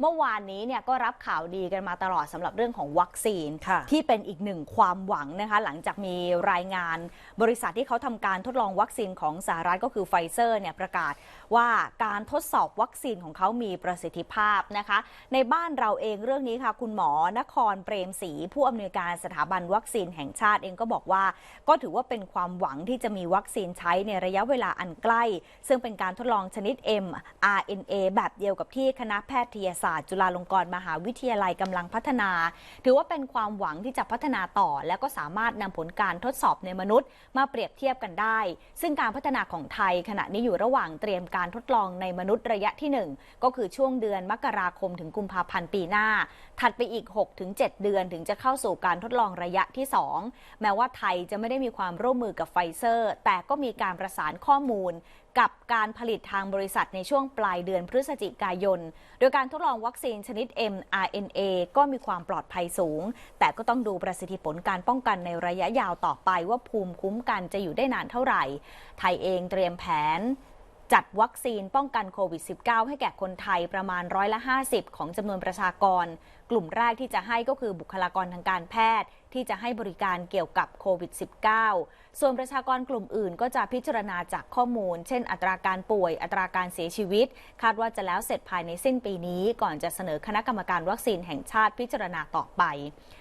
เมื่อวานนี้เนี่ยก็รับข่าวดีกันมาตลอดสำหรับเรื่องของวัคซีนค่ะที่เป็นอีกหนึ่งความหวังนะคะ หลังจากมีรายงานบริษัทที่เขาทำการทดลองวัคซีนของสหรัฐก็คือไฟเซอร์เนี่ยประกาศว่าการทดสอบวัคซีนของเขามีประสิทธิภาพนะคะ ในบ้านเราเองเรื่องนี้ค่ะ คุณหมอนครเปรมศรีผู้อำนวยการสถาบันวัคซีนแห่งชาติเองก็บอกว่า ก็ถือว่าเป็นความหวังที่จะมีวัคซีนใช้ในระยะเวลาอันใกล้ ซึ่งเป็นการทดลองชนิด mRNA แบบเดียวกับที่คณะแพทยศาสตร์จุฬาลงกรณ์มหาวิทยาลัยกำลังพัฒนา ถือว่าเป็นความหวังที่จะพัฒนาต่อ และก็สามารถนำผลการทดสอบในมนุษย์ มาเปรียบเทียบกันได้ ซึ่งการพัฒนาของไทยขณะนี้อยู่ระหว่างเตรียมการทดลองในมนุษย์ระยะที่ 1 ก็คือช่วงเดือนมกราคมถึงกุมภาพันธ์ปีหน้า ถัดไปอีก 6-7 เดือนถึงจะเข้าสู่การทดลองระยะที่ 2 แม้ว่าไทยจะไม่ได้มีความร่วมมือกับไฟเซอร์ แต่ก็มีการประสานข้อมูลกับการผลิตทางบริษัทในช่วงปลายเดือนพฤศจิกายน โดยการทดลองวัคซีนชนิด mRNA ก็มีความปลอดภัยสูง แต่ก็ต้องดูประสิทธิผลการป้องกันในระยะยาวต่อไปว่าภูมิคุ้มกันจะอยู่ได้นานเท่าไหร่ ไทยเองเตรียมแผน จัดวัคซีนป้องกันโควิด -19 ให้แก่คนไทยประมาณร้อยละ 50 ของจำนวนประชากร กลุ่มแรกที่จะให้ก็คือบุคลากรทางการแพทย์ ที่จะให้บริการเกี่ยวกับโควิด -19 ส่วนประชากรกลุ่มอื่นก็จะพิจารณาจากข้อมูล เช่น อัตราการป่วย อัตราการเสียชีวิต คาดว่าจะแล้วเสร็จภายในสิ้นปีนี้ ก่อนจะเสนอคณะกรรมการวัคซีนแห่งชาติพิจารณาต่อไป